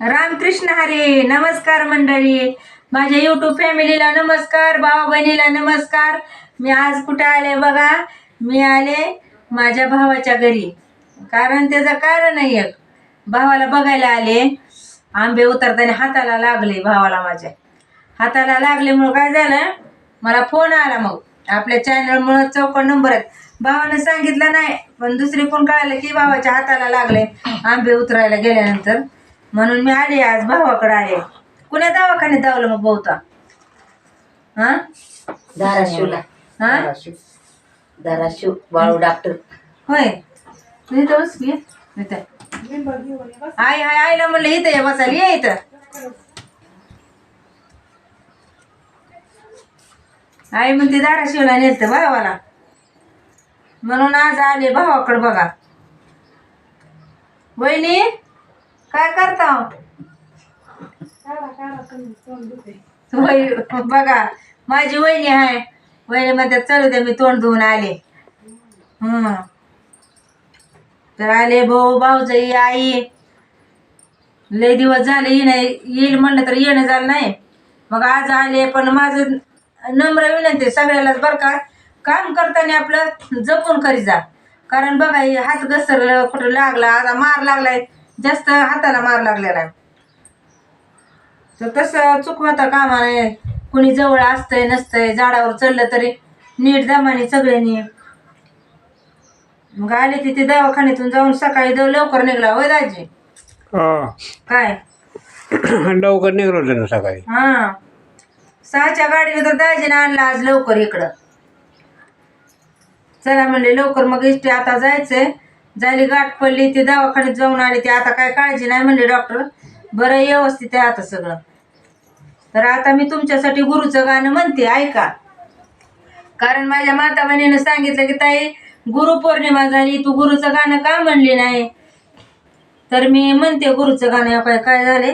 रामकृष्ण हरे नमस्कार मंडळी. माझ्या युट्यूब फॅमिलीला नमस्कार भावा बहिणीला नमस्कार. मी आज कुठे आले बघा? मी आले माझ्या भावाच्या घरी. कारण त्याचं कारण एक. भावाला बघायला आले. आंबे उतरताना हाताला लागले भावाला माझ्या. हाताला लागल्यामुळं काय झालं? मला फोन आला मग. आपल्या चॅनलमुळं चौकड नंबर आहेत. भावानं सांगितलं नाही पण दुसरी कोण कळालं की भावाच्या हाताला लागले आंबे उतरायला गेल्यानंतर. म्हणून मी आले आज भावाकडे आले कुण्या दवाखान्यात दावलं मग बहुता? हा? धाराशिवला. हा? धाराशिव. धाराशिव बाळू डॉक्टर. होय. तू इथं बस की. इथं. आई आई आईला म्हणलं इथं ये बसायला. ये इथं. आई म्हणते धाराशिवला नेलतं भावाला. म्हणून आज आले भावाकडे बघा. वहिनी काय करता? वही बघा माझी वहिनी आहे. वहिनी मध्ये चलू दे मी तोंड धुवून आले. हम्म तर आले भाऊ भाऊजाई आई लय दिवस झाले येणं येईल म्हणलं तर येणं झालं नाही. मग आज आले पण माझं नम्र विनंती आहे सगळ्यालाच बरं का काम करताना आपलं जपून करी जा. कारण बघा हे हात घसरलं कुठं लागला आता मार लागलाय. जास्त हाताला मार लागलेला आहे तर तसं चुकवता कामा नाही कुणी जवळ असतंय नसतंय झाडावर चढलं तरी नीट दमाने सगळ्यांनी. मग आले तिथे दवाखान्यातून जाऊन सकाळी दव लवकर निघला होय दाजी? काय? लवकर निघलो ना सकाळी. हा. सहाच्या गाडीने तर दाजीने आणला आज लवकर इकडं. चला म्हणले लवकर मग इष्टी आता जायचंय. झाली गाठ पडली ती दवाखान्यात जाऊन आली ती आता काय काळजी नाही म्हणले डॉक्टर बरं व्यवस्थित आहे आता सगळं. तर आता मी तुमच्यासाठी गुरुचं गाणं म्हणते ऐका. कारण माझ्या माता बहिणीनं सांगितलं की ताई गुरुपौर्णिमा झाली तू गुरुचं गाणं का म्हणली नाही? तर मी म्हणते गुरुचं गाणं या काय काय झाले?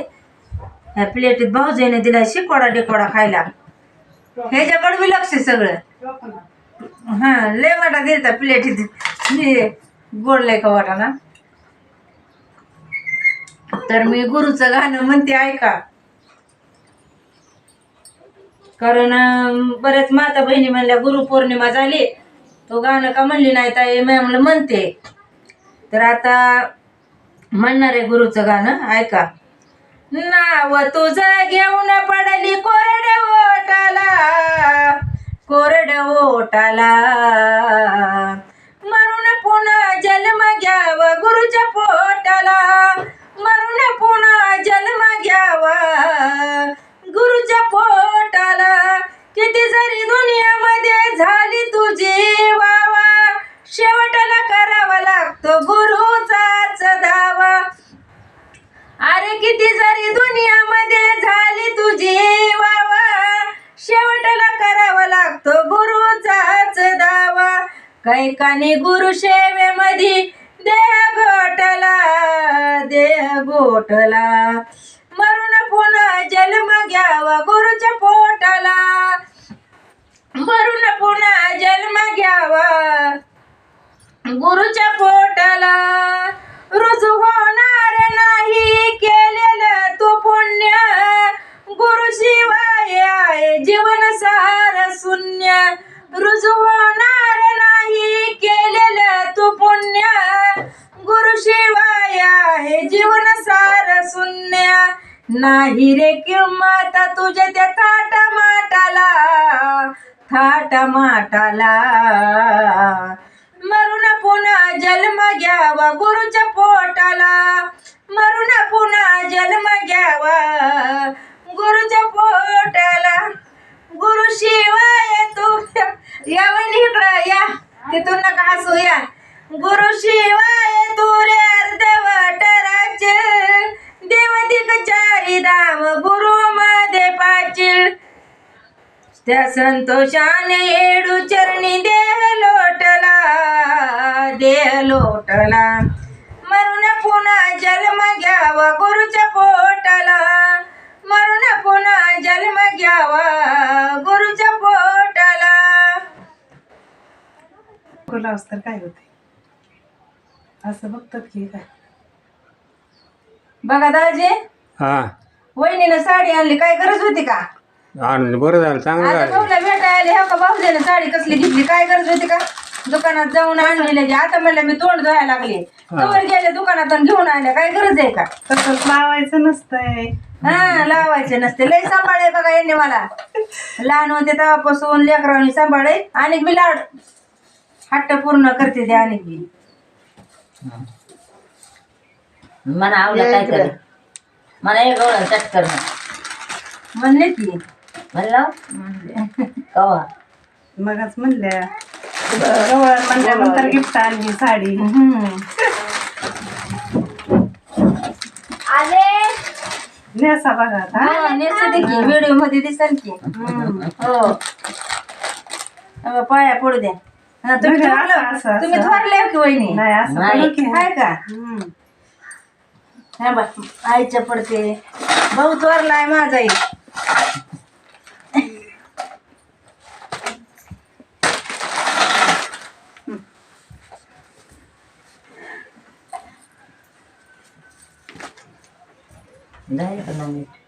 ह्या प्लेटीत भाऊजीने दिला शिकोडा डिकोडा खायला. ह्याच्याकडे बी लक्ष सगळं. हा लय वाटा दिलता प्लेटीत. गोड का वाटा ना तर मी गुरुचं गाणं म्हणते ऐका. कारण बऱ्याच माता बहिणी म्हणल्या गुरुपौर्णिमा झाली. तो गाणं का म्हणली नाही ताई? मी म्हणलं म्हणते. तर आता म्हणणार आहे गुरुचं गाणं ऐका. नाव तुझं घेऊन पडली कोरड ओटाला कोरड ओटाला पुन्हा जन्म घ्यावा गुरुच्या पोटाला. मरून पुन्हा जन्म घ्यावा गुरुच्या पोटाला. किती जरी दुनियामध्ये झाली तुझी वावा शेवटाला करावा लागतो गुरुचाच दावा अरे किती जरी दुनियामध्ये झाली तुझी वावा शेवटाला करावा लागतो गुरुचाच दावा कैकाने गुरु सेवेमध्ये देह गोटला देह गोटला मरून पुन्हा जन्म घ्यावा गुरुच्या पोटाला. मरून पुन्हा जन्म घ्यावा गुरुच्या पोटाला. रुजू होणार नाही रे किंमत तुझ्या त्या थाटामाटाला माटाला थाट माटाला. मरून पुन्हा जन्म घ्यावा गुरुच्या पोटाला मरून पुन्हा जन्म घ्यावा गुरुच्या पोटाला. त्या संतोषाने येडू चरणी देह लोटला देह लोटला. मरून पुन्हा जन्म घ्यावा गुरुच्या पोटाला मरून पुन्हा जन्म घ्यावा गुरुच्या पोटाला. तर काय होते असं बघतात की काय? बघा दाजे हा. वहिनीनं साडी आणली काय गरज होती का? आणलं बरं झालं चांगलं आता झालं. भाऊला भेटायला हो का भाऊजीने साडी कसली घेतली? काय गरज होती का? दुकानात जाऊन आणलेली आता म्हणलं मी तोंड धुवायला लागले. तोवर गेले दुकानात आणि घेऊन आल्या काय गरज आहे का? तसंच लावायचं नसतंय. हा लावायचे नसते. लय सांभाळे बघा यांनी मला. लहान होते तेव्हापासून लेकरांनी सांभाळे. आणि मी लाड. हट्ट पूर्ण करते ते आणि बी. मला आवडलं काय कर मला एक गवळण चट म्हणले की म्हणलं? कवा? मगच म्हणल्या. म्हणल्यानंतर गिफ्ट आणली साडी. नेसा बघा आता. हा, व्हिडिओमध्ये दिसल की. हो. अगं, पाया पडू द्या. हा, तुम्ही थोरलं- असं- असं- तुम्ही असं. थोरले की वहिनी? नाही असं नाही. करू की काय का? हम्म. हा बा आईच्या पडते भाऊ थोरलाय माझा आई झालं का नऊ मिनिट